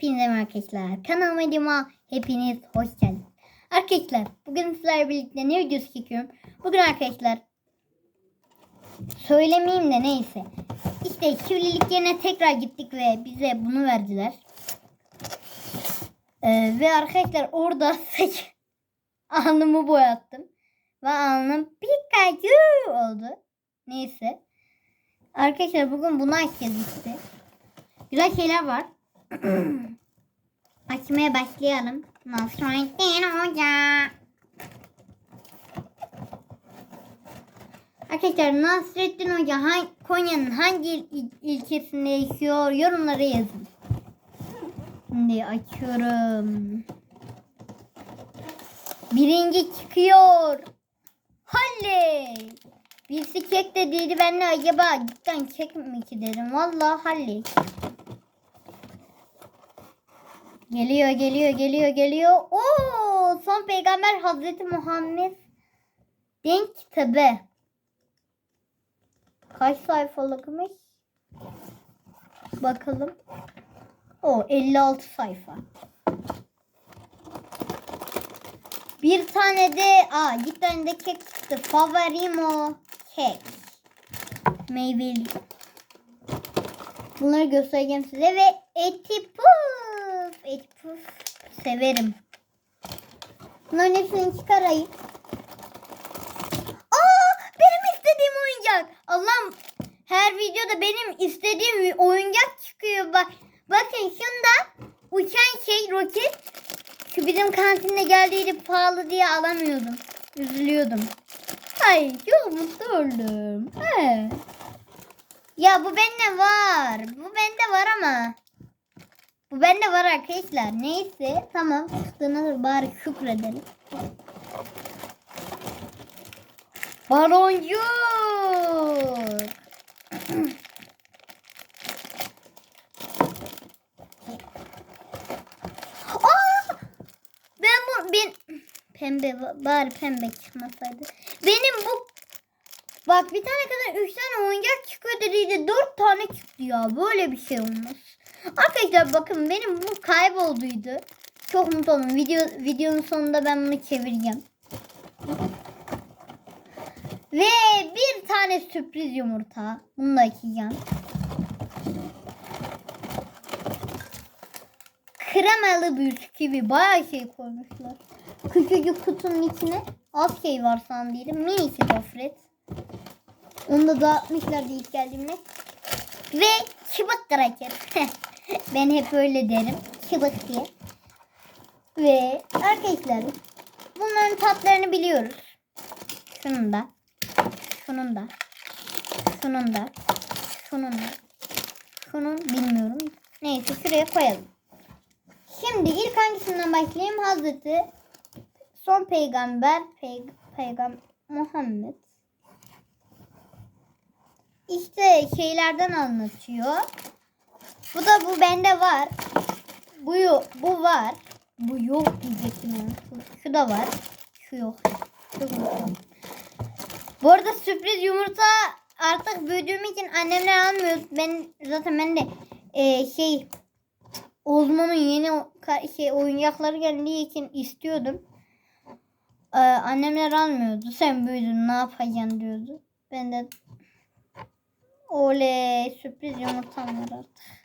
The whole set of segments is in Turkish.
Hepinize arkadaşlar. Kanalıma videoma hepiniz hoş geldiniz. Arkadaşlar bugün sizlerle birlikte ne videosu çekiyorum? Bugün arkadaşlar söylemeyeyim de neyse. İşte çiftlilik yerine tekrar gittik ve bize bunu verdiler. Ee, ve arkadaşlar orada alnımı boyattım. Ve alnım Pikachu oldu. Neyse. Arkadaşlar bugün bunu açacağız işte. Güzel şeyler var. Açmaya başlayalım. Nasrettin Hoca. Arkadaşlar Nasrettin Hoca hangi, Konya'nın hangi il- ilçesinde yaşıyor yorumlara yazın. Şimdi açıyorum. Birinci çıkıyor. Halley. Birisi kek dediydi ben de acaba cidden kek mi ki dedim. Vallahi Halley. Geliyor geliyor geliyor geliyor. Oo son peygamber Hazreti Muhammed denk kitabı. Kaç sayfalıkmış? Bakalım. O 56 sayfa. Bir tane de aa bir tane de kek çıktı. Favorim o kek. Meyveli. Bunları göstereceğim size ve eti puf. Eti puf. Severim. Bunların hepsini çıkarayım. Aa benim istediğim oyuncak. Allah'ım her videoda benim istediğim oyuncak çıkıyor. Bak bakın şunda uçan şey roket. Şu bizim kantinde geldiydi pahalı diye alamıyordum. Üzülüyordum. Ay çok mutlu oldum. He. Ya bu bende var. Bu bende var ama. Bu bende var arkadaşlar. Neyse tamam. Çıktığına bari şükredelim. Baloncuk. Ben bu ben pembe bari pembe çıkmasaydı. Benim bu bak bir tane kadar üç tane oyuncak çıkıyor dediydi dört tane çıktı ya. Böyle bir şey olmaz. Arkadaşlar bakın benim bu kaybolduydu. Çok mutlu oldum. Video, videonun sonunda ben bunu çevireceğim. Ve bir tane sürpriz yumurta. Bunu da açacağım. Kremalı bisküvi. Bayağı şey koymuşlar. Küçücük kutunun içine az şey var sandıydım. Minisi gofret. Onu da dağıtmışlardı ilk geldiğimde. Ve çıbık kraker. ben hep öyle derim. Çıbık diye. Ve arkadaşlar bunların tatlarını biliyoruz. Şunun da. Şunun da. Şunun da. Şunun da. Şunun bilmiyorum. Neyse şuraya koyalım. Şimdi ilk hangisinden başlayayım? Hazreti son peygamber peyg peygamber Muhammed. İşte şeylerden anlatıyor. Bu da bu bende var. Bu yok, bu var. Bu yok diyecektim. Şu, şu da var. Şu yok. Çok mutluyum. Bu arada sürpriz yumurta artık büyüdüğüm için annemler almıyor. Ben zaten ben de e, şey Ozmon'un yeni şey oyuncakları geldiği için istiyordum. Ee, annemler almıyordu. Sen büyüdün ne yapacaksın diyordu. Ben de oley sürpriz yumurtam var artık.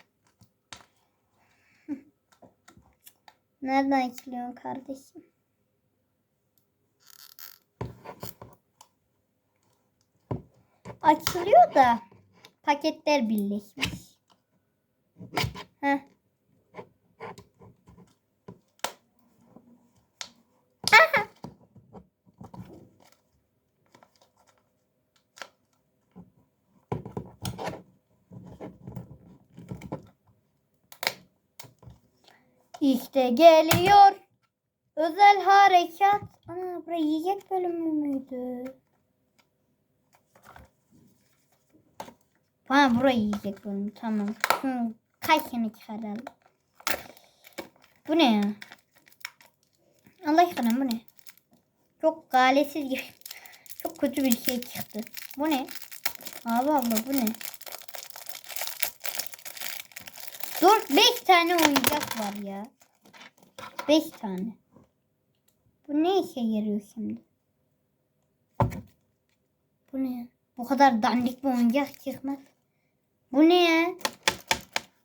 Nereden açılıyorsun kardeşim? Açılıyor da paketler birleşmiş. Heh. İşte geliyor. Özel harekat. Ana burası yiyecek bölümü müydü? Ha burayı yiyecek bölümü tamam. Şunu kaşını çıkaralım. Bu ne ya? Allah aşkına bu ne? Çok galesiz gibi. Çok kötü bir şey çıktı. Bu ne? Abi abla bu ne? Dur 5 tane oyuncak var ya. 5 tane. Bu ne işe yarıyor şimdi? Bu ne? Bu kadar dandik bir oyuncak çıkmaz. Bu ne ya?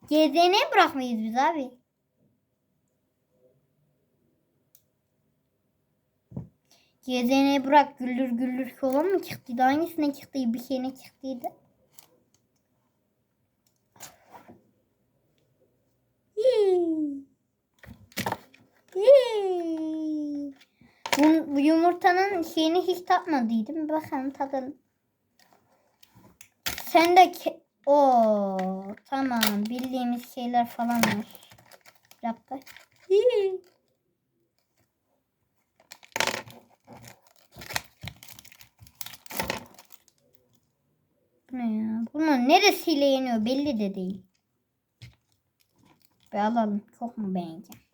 GDN bırakmayız biz abi. GDN bırak güldür güldür şova mı çıktıydı? Hangisine çıktıydı? Bir şeyine çıktıydı. Hii. Hii. Bu, bu yumurtanın şeyini hiç tatmadıydım. Bakalım tadalım. Sen de o tamam bildiğimiz şeyler falan var. Bir dakika. Bu ne ya? Bunun neresiyle yeniyor belli de değil. Bir alalım. Çok mu beğeneceğim?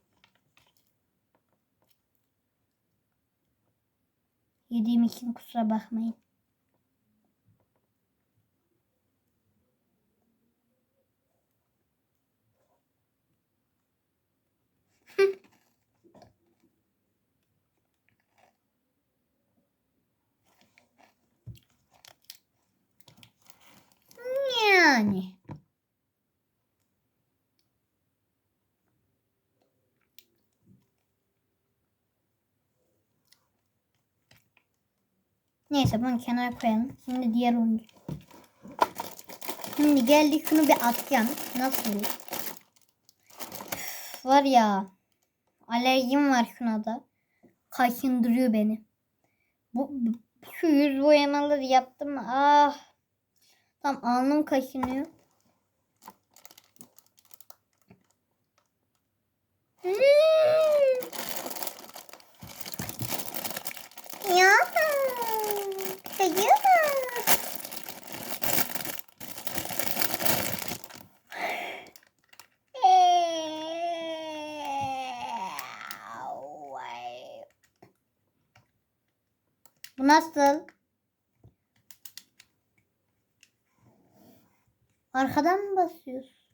Yediğim için kusura bakmayın. Yani. Neyse bunu kenara koyalım. Şimdi diğer oyuncu. Şimdi geldik şunu bir atacağım. Nasıl? Üf, Var ya. Alerjim var şuna da. Kaşındırıyor beni. Bu şu yüz boyamaları yaptım. Ah. Tam alnım kaşınıyor. Hmm. Ya. Kayıyor. Bu nasıl? Arkadan mı basıyoruz?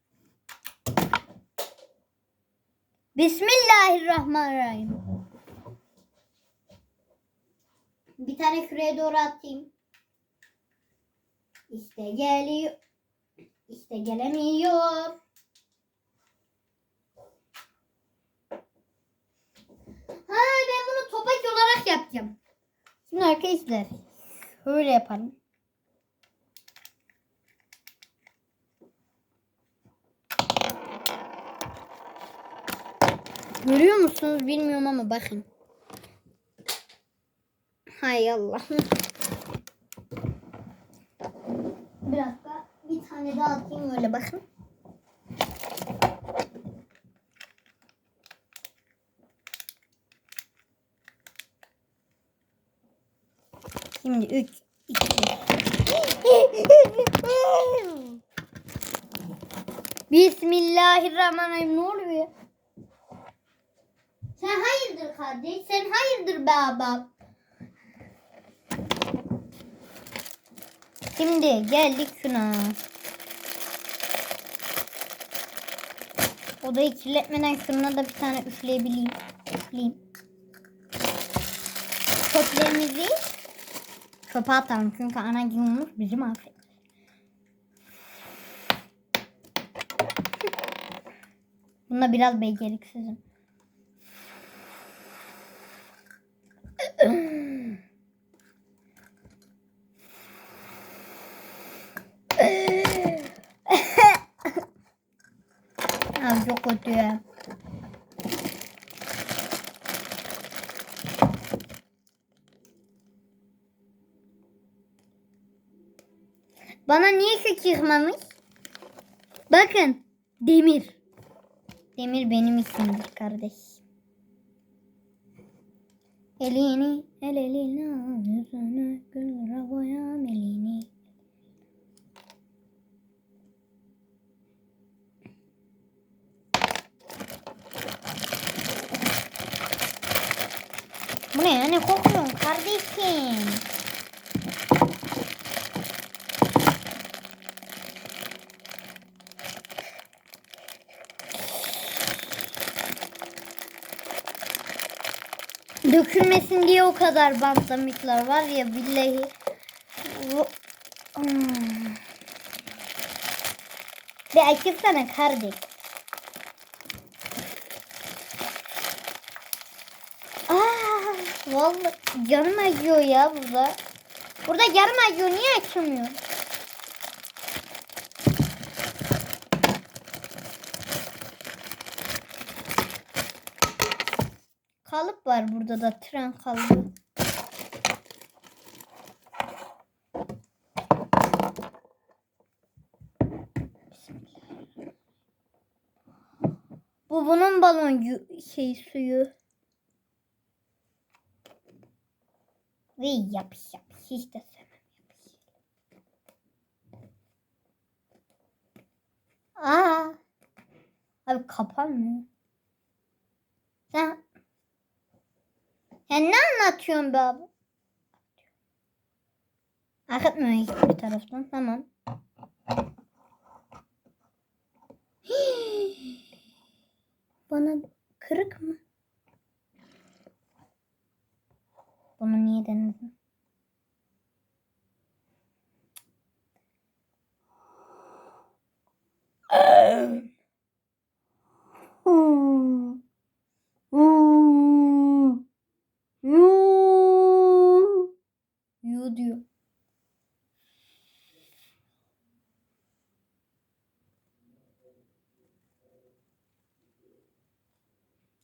Bismillahirrahmanirrahim. Bir tane şuraya doğru atayım. İşte geliyor. İşte gelemiyor. Ha ben bunu topaç olarak yapacağım. Şimdi arkadaşlar şöyle yapalım. Görüyor musunuz bilmiyorum ama bakın. Hay Allah. Bir dakika. Bir tane daha atayım öyle bakın. Şimdi 3 2 Bismillahirrahmanirrahim. Ne oluyor? Sen hayırdır kardeş? Sen hayırdır be Şimdi geldik şuna. Odayı kirletmeden şuna da bir tane üfleyebileyim. Üfleyeyim. Çöplerimizi çöpe atalım. Çünkü ana günümüz bizim afiyet. Bunda biraz beceriksizim. Ya. Bana niye çıkmamış? Bakın. Demir. Demir benim isimdir kardeş. Elini el eline yüzünü gül boyam elini. Ne yani kokuyorsun kardeşim? Dökülmesin diye o kadar bantlamışlar var ya billahi. Hmm. Bir açıksana kardeş. Vallahi canım acıyor ya burada. Burada canım acıyor niye açılmıyor? Kalıp var burada da tren kalıbı. Bu bunun balon şey suyu. Ve yapış yapış hiç de sevmem yapış. Aa. Abi kapanmıyor. Sen sen ne anlatıyorsun be abi? Akıtmıyor hiçbir taraftan. Tamam. Bana kırık mı? Bunu niye denedin? Yu diyor.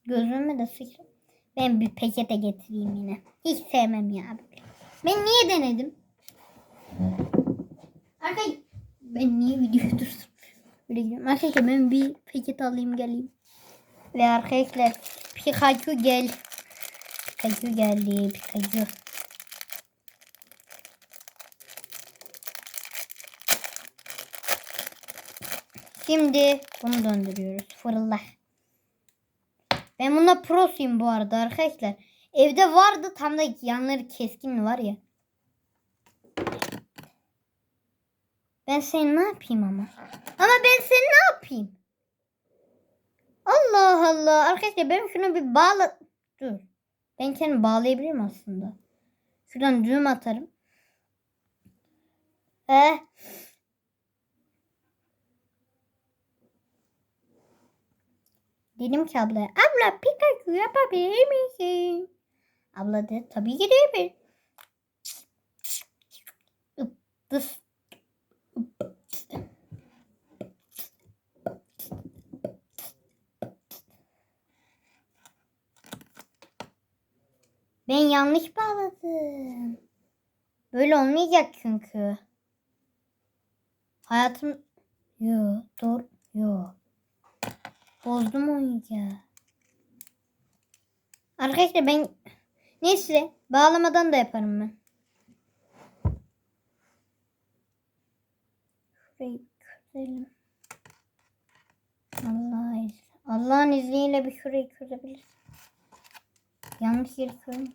Gözüme de sıçra. Ben bir peçete getireyim yine. Hiç sevmem ya. Ben niye denedim? Arkadaşlar ben niye videoyu durdum? Böyle gidiyorum. Arkadaşlar ben bir peçete alayım geleyim. Ve arkadaşlar Pikachu gel. Pikachu geldi. Pikachu. Şimdi bunu döndürüyoruz. Fırla. Ben bunda prosuyum bu arada arkadaşlar. Evde vardı tam da yanları keskin var ya. Ben seni ne yapayım ama? Ama ben seni ne yapayım? Allah Allah. Arkadaşlar ben şunu bir bağla... Dur. Ben kendimi bağlayabilirim aslında. Şuradan düğüm atarım. Eh. Dedim ki ablaya. Abla Pikachu yapabilir misin? Abla dedi tabii ki de dıs. Ben yanlış bağladım. Böyle olmayacak çünkü. Hayatım... Yo, doğru. Yo. Bozdum oyuncağı. Arkadaşlar ben... Neyse bağlamadan da yaparım ben. Şurayı çözelim. Allah izniyle. Allah'ın izniyle bir şurayı çözebiliriz. Yanlış yeri koydum.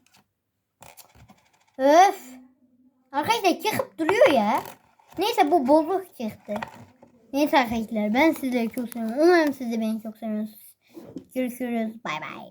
Öf. Arkadaşlar çıkıp duruyor ya. Neyse bu bozuk çıktı. Neyse arkadaşlar ben sizleri çok seviyorum. Umarım siz de beni çok seviyorsunuz. Görüşürüz. Bay bay.